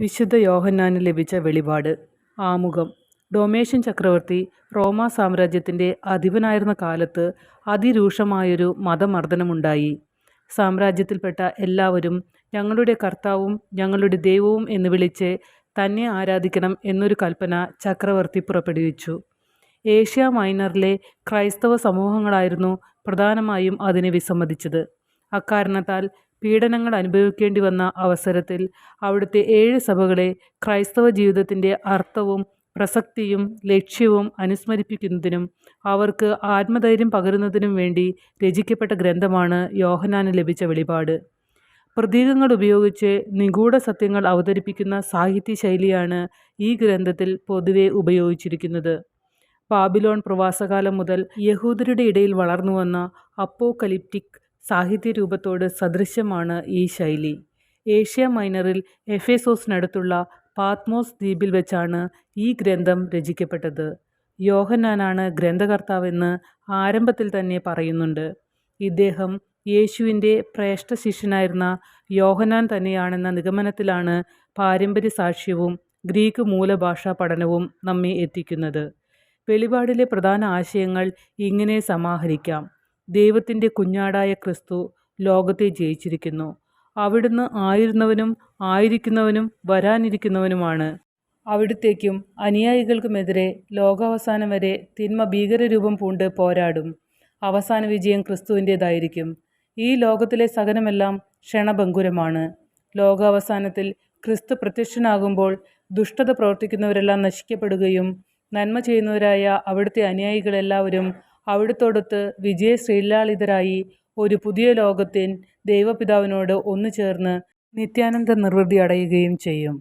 വിശുദ്ധ യോഹന്നാന് ലഭിച്ച വെളിപാട് ആമുഖം ഡൊമേഷ്യൻ ചക്രവർത്തി റോമാ സാമ്രാജ്യത്തിന്റെ അധിപനായിരുന്ന കാലത്ത് അതിരൂക്ഷമായൊരു മതമർദ്ദനമുണ്ടായി. സാമ്രാജ്യത്തിൽപ്പെട്ട എല്ലാവരും ഞങ്ങളുടെ കർത്താവും ഞങ്ങളുടെ ദൈവവും എന്ന് വിളിച്ച് തന്നെ ആരാധിക്കണം എന്നൊരു കൽപ്പന ചക്രവർത്തി പുറപ്പെടുവിച്ചു. ഏഷ്യ മൈനറിലെ ക്രൈസ്തവ സമൂഹങ്ങളായിരുന്നു പ്രധാനമായും അതിനെ വിസമ്മതിച്ചത്. അക്കാരണത്താൽ പീഡനങ്ങൾ അനുഭവിക്കേണ്ടി വന്ന അവസരത്തിൽ അവിടുത്തെ ഏഴ് സഭകളെ ക്രൈസ്തവ ജീവിതത്തിന്റെ അർത്ഥവും പ്രസക്തിയും ലക്ഷ്യവും അനുസ്മരിപ്പിക്കുന്നതിനും അവർക്ക് ആത്മധൈര്യം പകരുന്നതിനും വേണ്ടി രചിക്കപ്പെട്ട ഗ്രന്ഥമാണ് യോഹനാന് ലഭിച്ച വെളിപാട്. പ്രതീകങ്ങൾ ഉപയോഗിച്ച് നിഗൂഢ സത്യങ്ങൾ അവതരിപ്പിക്കുന്ന സാഹിത്യ ശൈലിയാണ് ഈ ഗ്രന്ഥത്തിൽ പൊതുവെ ഉപയോഗിച്ചിരിക്കുന്നത്. ബാബിലോൺ പ്രവാസകാലം മുതൽ യഹൂദരുടെ ഇടയിൽ വളർന്നു വളർന്നുവന്ന അപ്പോക്കലിപ്റ്റിക് സാഹിത്യരൂപത്തോട് സദൃശ്യമാണ് ഈ ശൈലി. ഏഷ്യ മൈനറിൽ എഫേസോസിനടുത്തുള്ള പാത്മോസ് ദ്വീപിൽ വെച്ചാണ് ഈ ഗ്രന്ഥം രചിക്കപ്പെട്ടത്. യോഹന്നാനാണ് ഗ്രന്ഥകർത്താവെന്ന് ആരംഭത്തിൽ തന്നെ പറയുന്നുണ്ട്. ഇദ്ദേഹം യേശുവിന്റെ പ്രേഷ്ഠ ശിഷ്യനായിരുന്ന യോഹനാൻ തന്നെയാണെന്ന നിഗമനത്തിലാണ് പാരമ്പര്യ സാക്ഷ്യവും ഗ്രീക്ക് മൂലഭാഷാ പഠനവും നമ്മെ എത്തിക്കുന്നത്. വെളിപാടിലെ പ്രധാന ആശയങ്ങൾ ഇങ്ങനെ സമാഹരിക്കാം. ദൈവത്തിന്റെ കുഞ്ഞാടായ ക്രിസ്തു ലോകത്തെ ജയിച്ചിരിക്കുന്നു. അവിടുന്ന് ആയിരുന്നവനും ആയിരിക്കുന്നവനും വരാനിരിക്കുന്നവനുമാണ്. അവിടുത്തേക്കും അനുയായികൾക്കുമെതിരെ ലോകാവസാനം വരെ തിന്മ ഭീകരരൂപം പൂണ്ട് പോരാടും. അവസാന വിജയം ക്രിസ്തുവിന്റേതായിരിക്കും. ഈ ലോകത്തിലെ സകലമെല്ലാം ക്ഷണഭംഗുരമാണ്. ലോകാവസാനത്തിൽ ക്രിസ്തു പ്രത്യക്ഷനാകുമ്പോൾ ദുഷ്ടത പ്രവർത്തിക്കുന്നവരെല്ലാം നശിക്കപ്പെടുകയും നന്മ ചെയ്യുന്നവരായ അവിടുത്തെ അനുയായികളെല്ലാവരും അവിടുത്തോടൊത്ത് വിജയശ്രീലാളിതരായി ഒരു പുതിയ ലോകത്തിൻ ദൈവപിതാവിനോട് ഒന്നു ചേർന്ന് നിത്യാനന്ദ നിർവൃതി അടയുകയും ചെയ്യും.